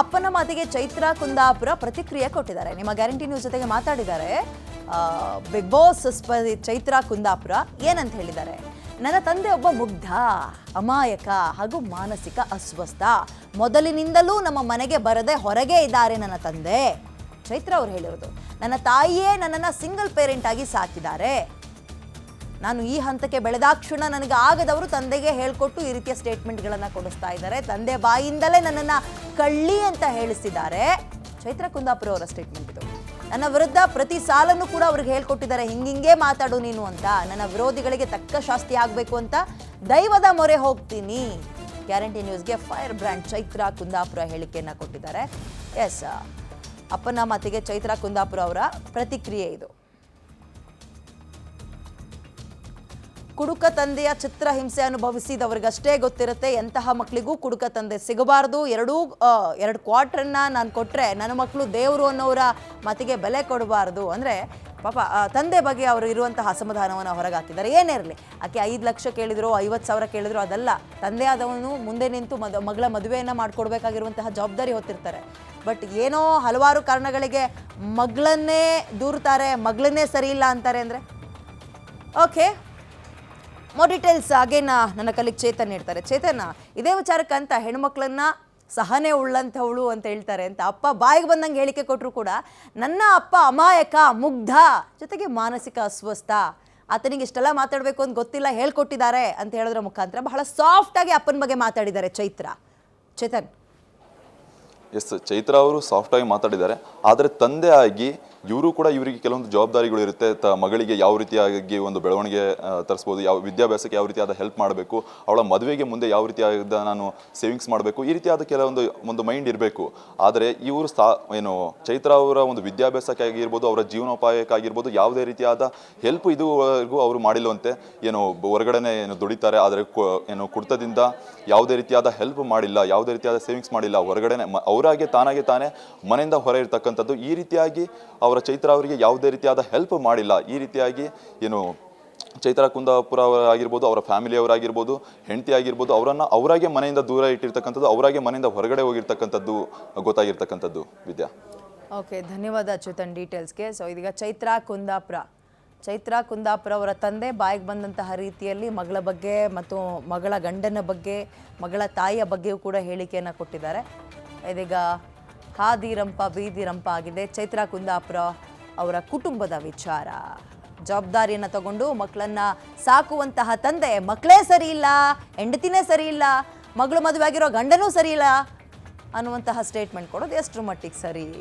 ಅಪ್ಪನ ಮಾತಿಗೆ ಚೈತ್ರ ಕುಂದಾಪುರ ಪ್ರತಿಕ್ರಿಯೆ ಕೊಟ್ಟಿದ್ದಾರೆ. ನಿಮ್ಮ ಗ್ಯಾರಂಟಿ ನ್ಯೂಸ್ ಜೊತೆಗೆ ಮಾತಾಡಿದ್ದಾರೆ. ಬಿಗ್ ಬಾಸ್ ಚೈತ್ರ ಕುಂದಾಪುರ ಏನಂತ ಹೇಳಿದ್ದಾರೆ? ನನ್ನ ತಂದೆ ಒಬ್ಬ ಮುಗ್ಧ, ಅಮಾಯಕ ಹಾಗೂ ಮಾನಸಿಕ ಅಸ್ವಸ್ಥ. ಮೊದಲಿನಿಂದಲೂ ನಮ್ಮ ಮನೆಗೆ ಬರದೆ ಹೊರಗೆ ಇದ್ದಾರೆ ನನ್ನ ತಂದೆ. ಚೈತ್ರ ಅವರು ಹೇಳಿರೋದು, ನನ್ನ ತಾಯಿಯೇ ನನ್ನನ್ನು ಸಿಂಗಲ್ ಪೇರೆಂಟ್ ಆಗಿ ಸಾಕಿದ್ದಾರೆ. ನಾನು ಈ ಹಂತಕ್ಕೆ ಬೆಳೆದಾಕ್ಷಣ ನನಗೆ ಆಗದವರು ತಂದೆಗೆ ಹೇಳ್ಕೊಟ್ಟು ಈ ರೀತಿಯ ಸ್ಟೇಟ್ಮೆಂಟ್ಗಳನ್ನು ಕೊಡಿಸ್ತಾ ಇದ್ದಾರೆ. ತಂದೆ ಬಾಯಿಂದಲೇ ನನ್ನನ್ನು ಕಳ್ಳಿ ಅಂತ ಹೇಳಿಸಿದ್ದಾರೆ. ಚೈತ್ರ ಕುಂದಾಪುರ ಅವರ ಸ್ಟೇಟ್ಮೆಂಟ್ ಇದು. ನನ್ನ ವಿರುದ್ಧ ಪ್ರತಿ ಸಾಲನ್ನು ಕೂಡ ಅವ್ರಿಗೆ ಹೇಳ್ಕೊಟ್ಟಿದ್ದಾರೆ. ಹಿಂಗಿಂಗೆ ಮಾತಾಡು ನೀನು ಅಂತ. ನನ್ನ ವಿರೋಧಿಗಳಿಗೆ ತಕ್ಕ ಶಾಸ್ತಿ ಆಗಬೇಕು ಅಂತ ದೈವದ ಮೊರೆ ಹೋಗ್ತೀನಿ. ಗ್ಯಾರಂಟಿ ನ್ಯೂಸ್ಗೆ ಫೈರ್ ಬ್ರ್ಯಾಂಡ್ ಚೈತ್ರ ಕುಂದಾಪುರ ಹೇಳಿಕೆಯನ್ನು ಕೊಟ್ಟಿದ್ದಾರೆ. ಎಸ್, ಅಪ್ಪನ ಮಾತಿಗೆ ಚೈತ್ರ ಕುಂದಾಪುರ ಅವರ ಪ್ರತಿಕ್ರಿಯೆ ಇದು. ಕುಡುಕ ತಂದೆಯ ಚಿತ್ರ ಹಿಂಸೆ ಅನುಭವಿಸಿದವ್ರಿಗಷ್ಟೇ ಗೊತ್ತಿರುತ್ತೆ. ಎಂತಹ ಮಕ್ಕಳಿಗೂ ಕುಡುಕ ತಂದೆ ಸಿಗಬಾರ್ದು. ಎರಡೂ ಎರಡು ಕ್ವಾರ್ಟ್ರನ್ನ ನಾನು ಕೊಟ್ಟರೆ ನನ್ನ ಮಕ್ಕಳು ದೇವರು ಅನ್ನೋರ ಮಾತಿಗೆ ಬೆಲೆ ಕೊಡಬಾರ್ದು. ಅಂದರೆ ಪಾಪ ತಂದೆ ಬಗ್ಗೆ ಅವರು ಇರುವಂತಹ ಅಸಮಾಧಾನವನ್ನು ಹೊರಗಾಕಿದ್ದಾರೆ. ಏನೇ ಇರಲಿ? ಆಕೆ ಐದು ಲಕ್ಷ ಕೇಳಿದ್ರು, ಐವತ್ತು ಸಾವಿರ ಕೇಳಿದ್ರು, ಅದಲ್ಲ. ತಂದೆ ಆದವನು ಮುಂದೆ ನಿಂತು ಮದ, ಮಗಳ ಮದುವೆಯನ್ನು ಮಾಡಿಕೊಡ್ಬೇಕಾಗಿರುವಂತಹ ಜವಾಬ್ದಾರಿ ಹೊತ್ತಿರ್ತಾರೆ. ಬಟ್ ಏನೋ ಹಲವಾರು ಕಾರಣಗಳಿಗೆ ಮಗಳನ್ನೇ ದೂರ್ತಾರೆ, ಮಗಳನ್ನೇ ಸರಿ ಇಲ್ಲ ಅಂತಾರೆ ಅಂದರೆ? ಓಕೆ. ಮೋರ್ ಡೀಟೇಲ್ಸ್ ಅಗೇನ್ ನನ್ನ ಕಲಿಗೆ ಚೇತನ್ ಹೇಳ್ತಾರೆ. ಚೇತನ, ಇದೇ ವಿಚಾರಕ್ಕಂತ ಹೆಣ್ಮಕ್ಳನ್ನ ಸಹನೆ ಉಳ್ಳಂಥವಳು ಅಂತ ಹೇಳ್ತಾರೆ ಅಂತ ಅಪ್ಪ ಬಾಯಿಗೆ ಬಂದಂಗೆ ಹೇಳಿಕೆ ಕೊಟ್ಟರು ಕೂಡ ನನ್ನ ಅಪ್ಪ ಅಮಾಯಕ, ಮುಗ್ಧ, ಜೊತೆಗೆ ಮಾನಸಿಕ ಅಸ್ವಸ್ಥ, ಆತನಿಗೆ ಇಷ್ಟೆಲ್ಲ ಮಾತಾಡಬೇಕು ಅಂತ ಗೊತ್ತಿಲ್ಲ, ಹೇಳ್ಕೊಟ್ಟಿದ್ದಾರೆ ಅಂತ ಹೇಳೋದ್ರ ಮುಖಾಂತರ ಬಹಳ ಸಾಫ್ಟ್ ಆಗಿ ಅಪ್ಪನ ಬಗ್ಗೆ ಮಾತಾಡಿದ್ದಾರೆ ಚೈತ್ರ. ಚೇತನ್. ಎಸ್ ಚೈತ್ರ ಅವರು ಸಾಫ್ಟ್ ಆಗಿ ಮಾತಾಡಿದ್ದಾರೆ. ಆದರೆ ತಂದೆ ಆಗಿ ಇವರು ಕೂಡ ಇವರಿಗೆ ಕೆಲವೊಂದು ಜವಾಬ್ದಾರಿಗಳು ಇರುತ್ತೆ. ತ ಮಗಳಿಗೆ ಯಾವ ರೀತಿಯಾಗಿ ಒಂದು ಬೆಳವಣಿಗೆ ತರಿಸ್ಬೋದು, ಯಾವ ವಿದ್ಯಾಭ್ಯಾಸಕ್ಕೆ ಯಾವ ರೀತಿಯಾದ ಹೆಲ್ಪ್ ಮಾಡಬೇಕು, ಅವಳ ಮದುವೆಗೆ ಮುಂದೆ ಯಾವ ರೀತಿಯಾದ ನಾನು ಸೇವಿಂಗ್ಸ್ ಮಾಡಬೇಕು, ಈ ರೀತಿಯಾದ ಕೆಲವೊಂದು, ಒಂದು ಮೈಂಡ್ ಇರಬೇಕು. ಆದರೆ ಇವರು ಸ್ಥಾ ಏನು, ಚೈತ್ರ ಅವರ ಒಂದು ವಿದ್ಯಾಭ್ಯಾಸಕ್ಕೆ ಆಗಿರ್ಬೋದು ಅವರ ಜೀವನೋಪಾಯಕ್ಕಾಗಿರ್ಬೋದು, ಯಾವುದೇ ರೀತಿಯಾದ ಹೆಲ್ಪ್ ಇದುವರೆಗೂ ಅವರು ಮಾಡಿಲ್ಲವಂತೆ. ಏನು, ಹೊರಗಡೆನೆ ಏನು ದುಡಿತಾರೆ, ಆದರೆ ಏನು ಕುಡ್ತದಿಂದ ಯಾವುದೇ ರೀತಿಯಾದ ಹೆಲ್ಪ್ ಮಾಡಿಲ್ಲ, ಯಾವುದೇ ರೀತಿಯಾದ ಸೇವಿಂಗ್ಸ್ ಮಾಡಿಲ್ಲ, ಹೊರಗಡೆನೆ, ಮ- ಅವರಾಗೆ ತಾನಾಗೆ ತಾನೇ ಮನೆಯಿಂದ ಹೊರ ಇರ್ತಕ್ಕಂಥದ್ದು, ಈ ರೀತಿಯಾಗಿ ಅವರ ಚೈತ್ರ ಅವರಿಗೆ ಯಾವುದೇ ರೀತಿಯಾದ ಹೆಲ್ಪ್ ಮಾಡಿಲ್ಲ. ಈ ರೀತಿಯಾಗಿ ಏನು ಚೈತ್ರ ಕುಂದಾಪುರ ಅವರಾಗಿರ್ಬೋದು ಅವರ ಫ್ಯಾಮಿಲಿಯವರಾಗಿರ್ಬೋದು ಹೆಂಡತಿ ಆಗಿರ್ಬೋದು, ಅವರನ್ನು ಅವರಾಗೆ ಮನೆಯಿಂದ ದೂರ ಇಟ್ಟಿರ್ತಕ್ಕಂಥದ್ದು, ಅವರಾಗೆ ಮನೆಯಿಂದ ಹೊರಗಡೆ ಹೋಗಿರ್ತಕ್ಕಂಥದ್ದು, ಗೊತ್ತಾಗಿರ್ತಕ್ಕಂಥದ್ದು ವಿದ್ಯಾ. ಓಕೆ ಧನ್ಯವಾದ ಚೇತನ್ ಡೀಟೇಲ್ಸ್ಗೆ ಸೊ ಇದೀಗ ಚೈತ್ರ ಕುಂದಾಪುರ. ಚೈತ್ರ ಕುಂದಾಪುರ ಅವರ ತಂದೆ ಬಾಯಿಗೆ ಬಂದಂತಹ ರೀತಿಯಲ್ಲಿ ಮಗಳ ಬಗ್ಗೆ ಮತ್ತು ಮಗಳ ಗಂಡನ ಬಗ್ಗೆ, ಮಗಳ ತಾಯಿಯ ಬಗ್ಗೆಯೂ ಕೂಡ ಹೇಳಿಕೆಯನ್ನು ಕೊಟ್ಟಿದ್ದಾರೆ. ಇದೀಗ ಹಾದಿರಂಪ ಬೀದಿರಂಪ ಆಗಿದೆ. ಚೈತ್ರ ಕುಂದಾಪುರ ಅವರ ಕುಟುಂಬದ ವಿಚಾರ. ಜವಾಬ್ದಾರಿಯನ್ನು ತಗೊಂಡು ಮಕ್ಕಳನ್ನ ಸಾಕುವಂತಹ ತಂದೆ ಮಕ್ಕಳೇ ಸರಿ ಇಲ್ಲ ಹೆಂಡತಿನೇ ಸರಿ ಇಲ್ಲ ಮಗಳು ಮದುವೆ ಆಗಿರೋ ಗಂಡನೂ ಸರಿ ಇಲ್ಲ ಅನ್ನುವಂತಹ ಸ್ಟೇಟ್ಮೆಂಟ್ ಕೊಡೋದು ಎಷ್ಟರ ಮಟ್ಟಿಗೆ ಸರಿ?